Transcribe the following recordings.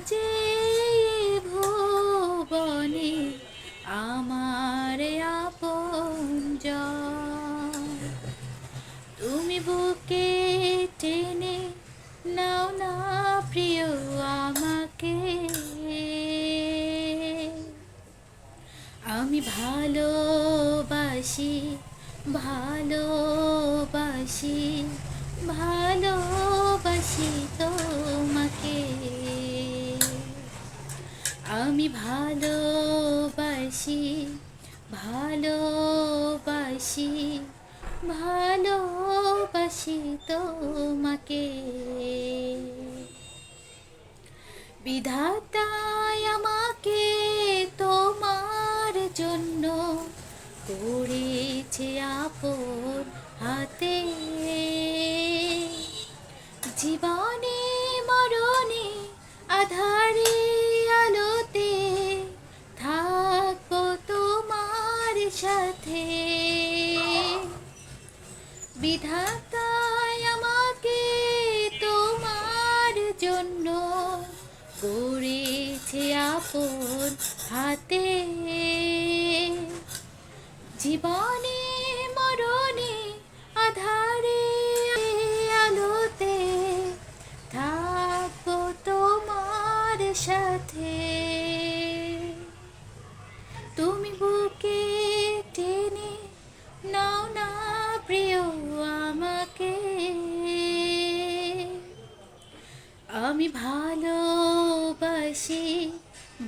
খোঁজে ভুবনে আমার আপন তুমি বুকে টেনে নাও না প্রিয় আমাকে। আমি ভালোবাসি ভালোবাসি ভালোবাসি তোমাকে ভালোবাসি ভালোবাসি ভালোবাসি তোমাকে। বিধাতায় আমাকে তোমার জন্য করেছে আপন হাতে। জীবনে মরণে আধারে বিধাতায় আমাকে তোমার জন্য গড়েছে আপন হাতে। জীবনে আমি ভালোবাসি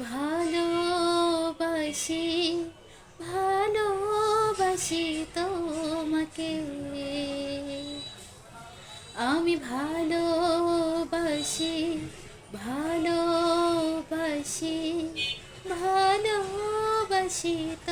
ভালোবাসি ভালোবাসি তোমাকে। আমি ভালোবাসি ভালোবাসি ভালোবাসি তোমাকে